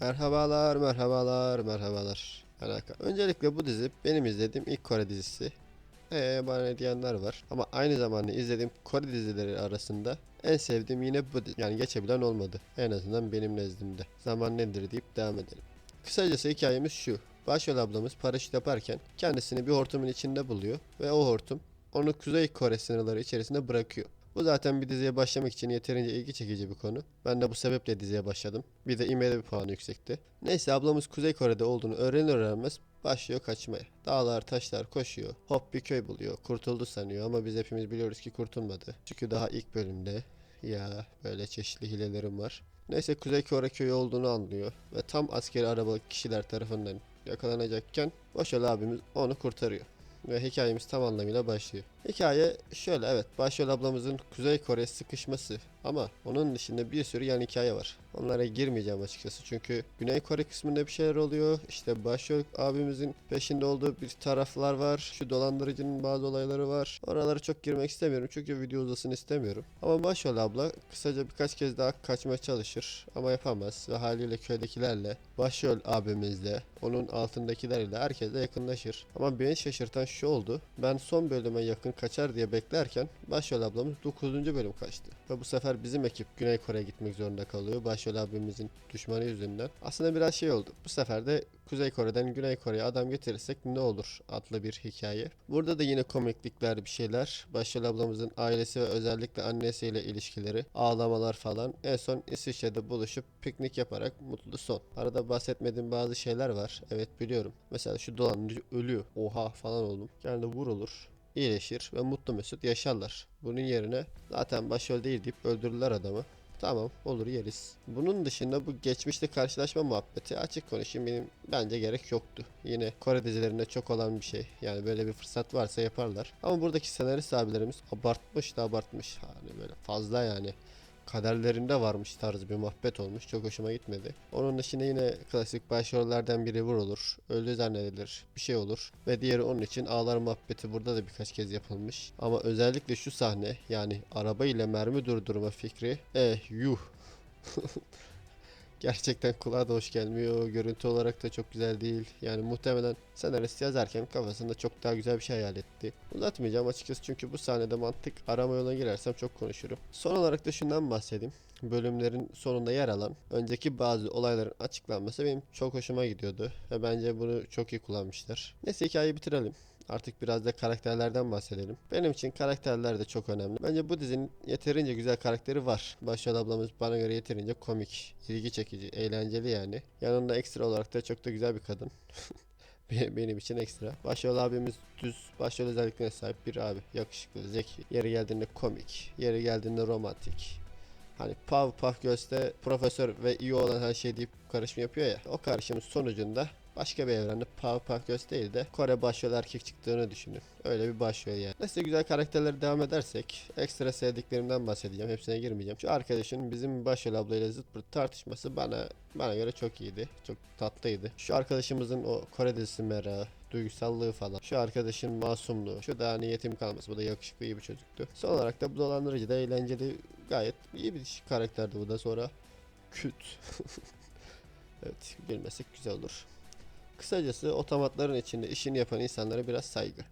Merhabalar, merhabalar, merhabalar. Alaka. Öncelikle bu dizi benim izlediğim ilk Kore dizisi. Ee bana diyenler var. Ama aynı zamanda izlediğim Kore dizileri arasında en sevdiğim yine bu dizi. Yani geçebilen olmadı. En azından benim nezdimde. Zaman nedir deyip devam edelim. Kısacası hikayemiz şu. Başrol ablamız paraşüt yaparken kendisini bir hortumun içinde buluyor ve o hortum onu Kuzey Kore sınırları içerisinde bırakıyor. Bu zaten bir diziye başlamak için yeterince ilgi çekici bir konu. Ben de bu sebeple diziye başladım. Bir de IMDb puanı yüksekti. Neyse ablamız Kuzey Kore'de olduğunu öğrenir öğrenmez başlıyor kaçmaya. Dağlar taşlar koşuyor. Hop bir köy buluyor. Kurtuldu sanıyor ama biz hepimiz biliyoruz ki kurtulmadı. Çünkü daha ilk bölümde ya böyle çeşitli hilelerim var. Neyse Kuzey Kore köyü olduğunu anlıyor ve tam askeri arabalı kişiler tarafından yakalanacakken Başrol abimiz onu kurtarıyor. Ve hikayemiz tam anlamıyla başlıyor. Hikaye şöyle evet başrol ablamızın Kuzey Kore sıkışması ama onun dışında bir sürü yan hikaye var. Onlara girmeyeceğim açıkçası çünkü Güney Kore kısmında bir şeyler oluyor. İşte başrol abimizin peşinde olduğu bir taraflar var. Şu dolandırıcının bazı olayları var. Oralara çok girmek istemiyorum çünkü video uzasın istemiyorum. Ama başrol abla kısaca birkaç kez daha kaçmaya çalışır ama yapamaz ve haliyle köydekilerle, başrol abimizle, onun altındakilerle herkesle yakınlaşır. Ama beni şaşırtan şu oldu. Ben son bölüme yakın kaçar diye beklerken başrol ablamız 9. bölüm kaçtı. Ve bu sefer bizim ekip Güney Kore'ye gitmek zorunda kalıyor. Başrol abimizin düşmanı yüzünden. Aslında biraz şey oldu. Bu sefer de Kuzey Kore'den Güney Kore'ye adam getirirsek ne olur adlı bir hikaye. Burada da yine komiklikler bir şeyler. Başrol ablamızın ailesi ve özellikle annesiyle ilişkileri, ağlamalar falan. En son İsviçre'de buluşup piknik yaparak mutlu son. Arada bahsetmediğim bazı şeyler var. Evet biliyorum. Mesela şu dolandırıcı ölüyor. Oha falan oldum. Yani vurulur iyileşir ve mutlu mesut yaşarlar. Bunun yerine zaten başrol değil deyip öldürürler adamı. Tamam olur yeriz. Bunun dışında bu geçmişte karşılaşma muhabbeti açık konuşayım benim bence gerek yoktu. Yine Kore dizilerinde çok olan bir şey. Yani böyle bir fırsat varsa yaparlar. Ama buradaki senarist abilerimiz abartmış da abartmış. Hani böyle fazla yani kaderlerinde varmış tarzı bir muhabbet olmuş. Çok hoşuma gitmedi. Onun dışında yine klasik başrollerden biri vurulur. Öldü zannedilir. Bir şey olur. Ve diğeri onun için ağlar muhabbeti burada da birkaç kez yapılmış. Ama özellikle şu sahne yani araba ile mermi durdurma fikri eh yuh. Gerçekten kulağa da hoş gelmiyor. Görüntü olarak da çok güzel değil. Yani muhtemelen senarist yazarken kafasında çok daha güzel bir şey hayal etti. Uzatmayacağım açıkçası çünkü bu sahnede mantık arama yoluna girersem çok konuşurum. Son olarak da şundan bahsedeyim. Bölümlerin sonunda yer alan önceki bazı olayların açıklanması benim çok hoşuma gidiyordu. Ve bence bunu çok iyi kullanmışlar. Neyse hikayeyi bitirelim. Artık biraz da karakterlerden bahsedelim. Benim için karakterler de çok önemli. Bence bu dizinin yeterince güzel karakteri var. Başrol ablamız bana göre yeterince komik, ilgi çekici, eğlenceli yani. Yanında ekstra olarak da çok da güzel bir kadın. Be- Benim için ekstra. Başrol abimiz düz başrol özelliklerine sahip bir abi. Yakışıklı, zeki. Yeri geldiğinde komik. Yeri geldiğinde romantik. Hani pav pav göste profesör ve iyi olan her şey deyip karışım yapıyor ya. O karışımın sonucunda başka bir evrende pav pav göz değil de Kore başrol erkek çıktığını düşünün. Öyle bir başrol yani. Neyse güzel karakterleri devam edersek ekstra sevdiklerimden bahsedeceğim. Hepsine girmeyeceğim. Şu arkadaşın bizim başrol ablayla zıt pırt tartışması bana bana göre çok iyiydi. Çok tatlıydı. Şu arkadaşımızın o Kore dizisi merakı, duygusallığı falan. Şu arkadaşın masumluğu. Şu da hani yetim kalması. Bu da yakışıklı iyi bir çocuktu. Son olarak da bu dolandırıcı da eğlenceli gayet iyi bir karakterdi bu da sonra. Küt. evet bilmesek güzel olur. Kısacası otomatların içinde işini yapan insanlara biraz saygı.